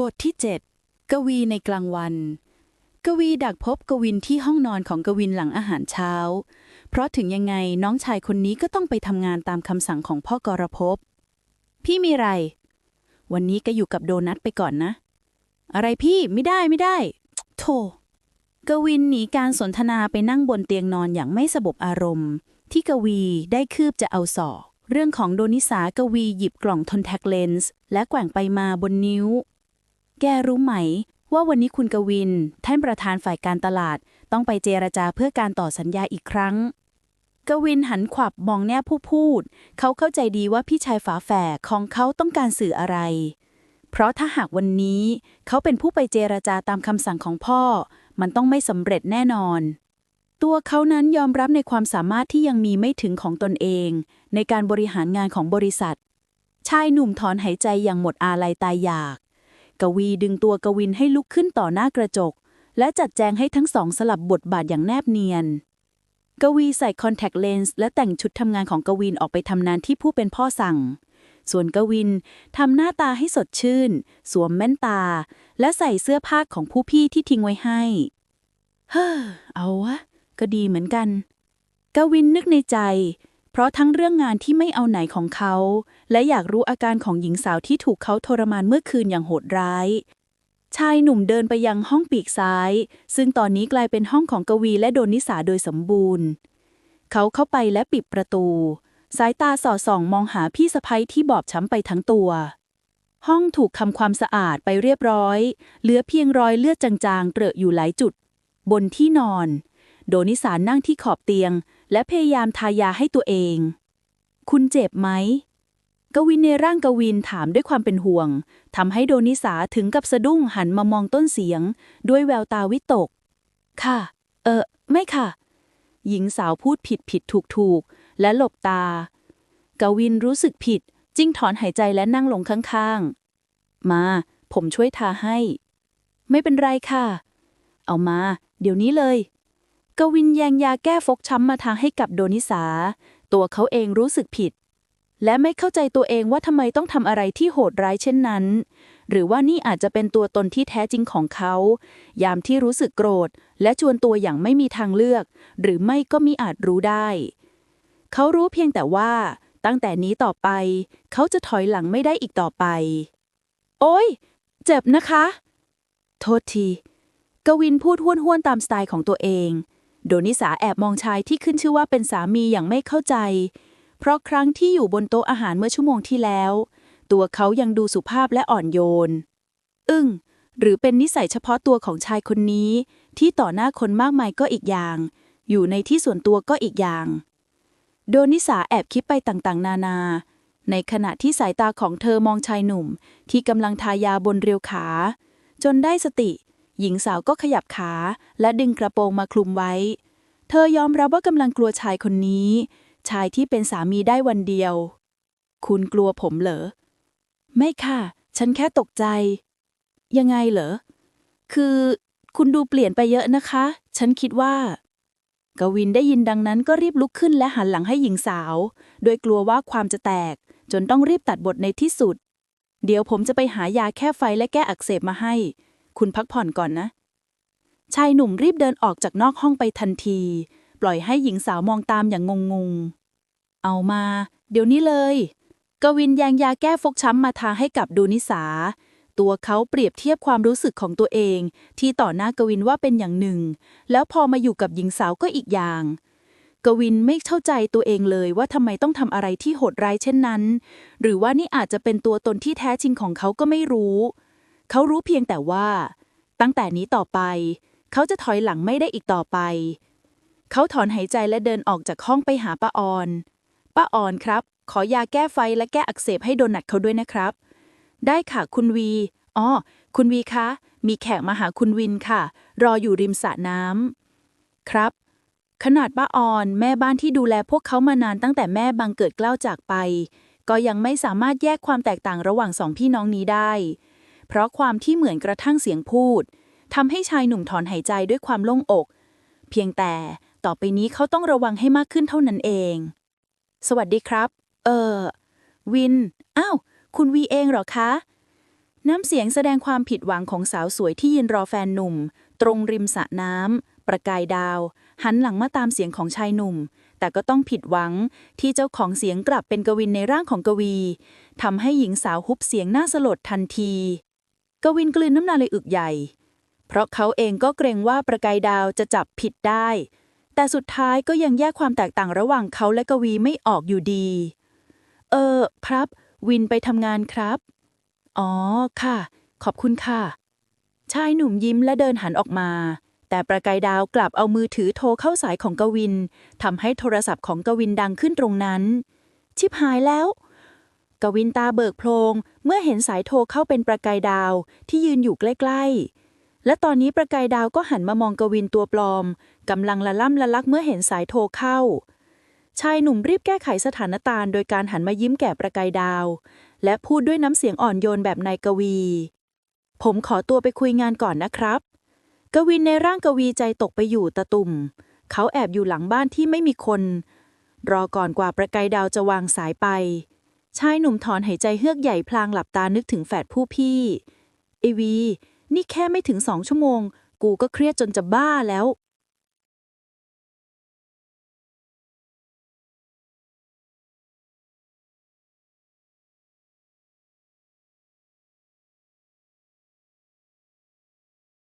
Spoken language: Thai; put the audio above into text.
บทที่ 7 กวีในกลางวัน กวีดักพบกวินที่ห้องนอนของกวินหลังอาหารเช้า เพราะถึงยังไงน้องชายคนนี้ก็ต้องไปทำงานตามคำสั่งของพ่อกรภพพี่มีไร วันนี้ก็อยู่กับโดนัทไปก่อนนะ อะไรพี่ไม่ได้ไม่ได้โธ่กวินหนีการสนทนาไปนั่งบนเตียงนอนอย่างไม่สบอารมณ์ ที่กวีได้คืบจะเอาศอกเรื่องของโดนิสากวีหยิบกล่องทนแทคเลนส์และแกว่งไปมาบนนิ้ว แกรู้ไหม ว่าวันนี้คุณกวิน ท่านประธานฝ่ายการตลาด ต้องไปเจรจาเพื่อการต่อสัญญาอีกครั้ง กวินหันขวับมองแนบผู้พูด เขาเข้าใจดีว่าพี่ชายฝาแฝดของเขาต้องการสื่ออะไร เพราะถ้าหากวันนี้เขาเป็นผู้ไปเจรจาตามคำสั่งของพ่อ มันต้องไม่สำเร็จแน่นอน ตัวเขานั้นยอมรับในความสามารถที่ยังมีไม่ถึงของตนเอง ในการบริหารงานของบริษัท ชายหนุ่มถอนหายใจอย่างหมดอาลัยตายอยาก กวีดึงตัวกวินให้ลุกขึ้นต่อหน้ากระจก และจัดแจงให้ทั้งสองสลับบทบาทอย่างแนบเนียน กวีใส่คอนแทคเลนส์และแต่งชุดทำงานของกวินออกไปทำงานที่ผู้เป็นพ่อสั่ง ส่วนกวินทำหน้าตาให้สดชื่น สวมแม่นตา และใส่เสื้อผ้าของผู้พี่ที่ทิ้งไว้ให้ เฮ้อ เอาวะ ก็ดีเหมือนกัน กวินนึกในใจ เพราะทั้งเรื่องงานที่ไม่เอาไหนของเขา และอยากรู้อาการของหญิงสาวที่ถูกเขาทรมานเมื่อคืนอย่างโหดร้าย ชายหนุ่มเดินไปยังห้องปีกซ้าย ซึ่งตอนนี้กลายเป็นห้องของกวีและโดนิสาโดยสมบูรณ์ เขาเข้าไปและปิดประตู สายตาสอดส่องมองหาพี่สะพ้ยที่บอบช้ำไปทั้งตัว ห้องถูกทำความสะอาดไปเรียบร้อย เหลือเพียงรอยเลือดจางๆเตอะอยู่หลายจุด บนที่นอน โดนิสานั่งที่ขอบเตียง และพยายามทายาให้ตัวเอง คุณเจ็บไหม กวินในร่างกวินถามด้วยความเป็นห่วงทำให้โดนิสาถึงกับสะดุ้งหันมามองต้นเสียง ด้วยแววตาวิตก ค่ะ เออไม่ค่ะ หญิงสาวพูดผิดผิดถูกถูกและหลบตา กวินรู้สึกผิดจิ้งถอนหายใจและนั่งลงข้างๆ มา ผมช่วยทาให้ ไม่เป็นไรค่ะ เอามา เดี๋ยวนี้เลย กวินแยงยาแก้ฟกช้ำมาทางให้กับโดนิสา ตัวเขาเองรู้สึกผิด และไม่เข้าใจตัวเองว่าทำไมต้องทำอะไรที่โหดร้ายเช่นนั้น หรือว่านี่อาจจะเป็นตัวตนที่แท้จริงของเขา ยามที่รู้สึกโกรธ และจวนตัวอย่างไม่มีทางเลือก หรือไม่ก็มิอาจรู้ได้ เขารู้เพียงแต่ว่า ตั้งแต่นี้ต่อไป เขาจะถอยหลังไม่ได้อีกต่อไป โอ้ยเจ็บนะคะ โทษทีกวินพูดห้วนๆตามสไตล์ของตัวเอง โดนิสาแอบมองชายที่ขึ้นชื่อว่าเป็นสามีอย่างไม่เข้าใจ เพราะครั้งที่อยู่บนโต๊ะอาหารเมื่อชั่วโมงที่แล้ว ตัวเขายังดูสุภาพและอ่อนโยน อึ้งหรือเป็นนิสัยเฉพาะตัวของชายคนนี้ ที่ต่อหน้าคนมากมายก็อีกอย่าง อยู่ในที่ส่วนตัวก็อีกอย่าง โดนิสาแอบคิดไปต่างๆ นานา ในขณะที่สายตาของเธอมองชายหนุ่ม ที่กำลังทายาบนเรียวขา จนได้สติ หญิงสาวก็ขยับขา และดึงกระโปรงมาคลุมไว้ เธอยอมรับว่ากำลังกลัวชายคนนี้ ชายที่เป็นสามีได้วันเดียว คุณกลัวผมเหรอ ไม่ค่ะ ฉันแค่ตกใจ ยังไงเหรอ คือ คุณดูเปลี่ยนไปเยอะนะคะ ฉันคิดว่ากวินได้ยินดังนั้นก็รีบลุกขึ้นและหันหลังให้หญิงสาว โดยกลัวว่าความจะแตก จนต้องรีบตัดบทในที่สุด เดี๋ยวผมจะไปหายาแค่ไฟและแก้อักเสบมาให้ คุณพักผ่อนก่อนนะ ชายหนุ่มรีบเดินออกจากนอกห้องไปทันที ปล่อยให้หญิงสาวมองตามอย่างงงๆเอามา เดี๋ยวนี้เลย กวินแยงยาแก้ฟกช้ำมาทาให้กับดูนิสา ตัวเขาเปรียบเทียบความรู้สึกของตัวเอง ที่ต่อหน้ากวินว่าเป็นอย่างหนึ่ง แล้วพอมาอยู่กับหญิงสาวก็อีกอย่างกวินไม่เข้าใจตัวเองเลยว่าทำไมต้องทำอะไรที่โหดร้ายเช่นนั้น หรือว่านี่อาจจะเป็นตัวตนที่แท้จริงของเขาก็ไม่รู้ เขารู้เพียงแต่ว่า ตั้งแต่นี้ต่อไป เขาจะถอยหลังไม่ได้อีกต่อไป เขาถอนหายใจและเดินออกจากห้องไปหาป้าออน ป้าออนครับ ขอยาแก้ไฟและแก้อักเสบให้โดนัทเขาด้วยนะครับ ได้ค่ะคุณวีอ๋อคุณวีคะ มีแขกมาหาคุณวินค่ะ รออยู่ริมสระน้ำครับ ขนาดป้าออน แม่บ้านที่ดูแลพวกเขามานานตั้งแต่แม่บังเกิดเกล้าจากไป ก็ยังไม่สามารถแยกความแตกต่างระหว่างสองพี่น้องนี้ได้ เพราะความที่เหมือนกระทั่งเสียงพูดทำให้ชายหนุ่มถอนหายใจด้วยความโล่งอก เพียงแต่ต่อไปนี้เขาต้องระวังให้มากขึ้นเท่านั้นเอง สวัสดีครับ เออ วิน อ้าว คุณวีเองเหรอคะ น้ำเสียงแสดงความผิดหวังของสาวสวยที่ยืนรอแฟนหนุ่ม ตรงริมสระน้ำประกายดาว หันหลังมาตามเสียงของชายหนุ่ม แต่ก็ต้องผิดหวังที่เจ้าของเสียงกลับเป็นกวินในร่างของกวีทำให้หญิงสาวฮุบเสียงน่าสลดทันที กวินกลืนน้ำลายเลยอึกใหญ่ เพราะเขาเองก็เกรงว่าประกายดาวจะจับผิดได้ แต่สุดท้ายก็ยังแยกความแตกต่างระหว่างเขาและกวีไม่ออกอยู่ดี เออ ครับ วินไปทำงานครับ อ๋อ ค่ะ ขอบคุณค่ะ ชายหนุ่มยิ้มและเดินหันออกมา แต่ประกายดาวกลับเอามือถือโทรเข้าสายของกวินทำให้โทรศัพท์ของกวินดังขึ้นตรงนั้น ชิบหายแล้ว กวินตาเบิกโพลงเมื่อเห็นสายโทรเข้าเป็นประกายดาวที่ยืนอยู่ใกล้ๆ และตอนนี้ประกายดาวก็หันมามองกวินตัวปลอมกำลังละล่ำละลักเมื่อเห็นสายโทรเข้า ชายหนุ่มรีบแก้ไขสถานการณ์โดยการหันมายิ้มแก่ประกายดาว และพูดด้วยน้ำเสียงอ่อนโยนแบบนายกวี ผมขอตัวไปคุยงานก่อนนะครับ กวินในร่างกวีใจตกไปอยู่ตะตุ่ม เขาแอบอยู่หลังบ้านที่ไม่มีคน รอก่อนกว่าประกายดาวจะวางสายไป ชายหนุ่มถอนหายใจเฮือกใหญ่พลางหลับตานึกถึงแฝดผู้พี่เอวี นี่แค่ไม่ถึงสองชั่วโมง กูก็เครียดจนจะบ้าแล้ว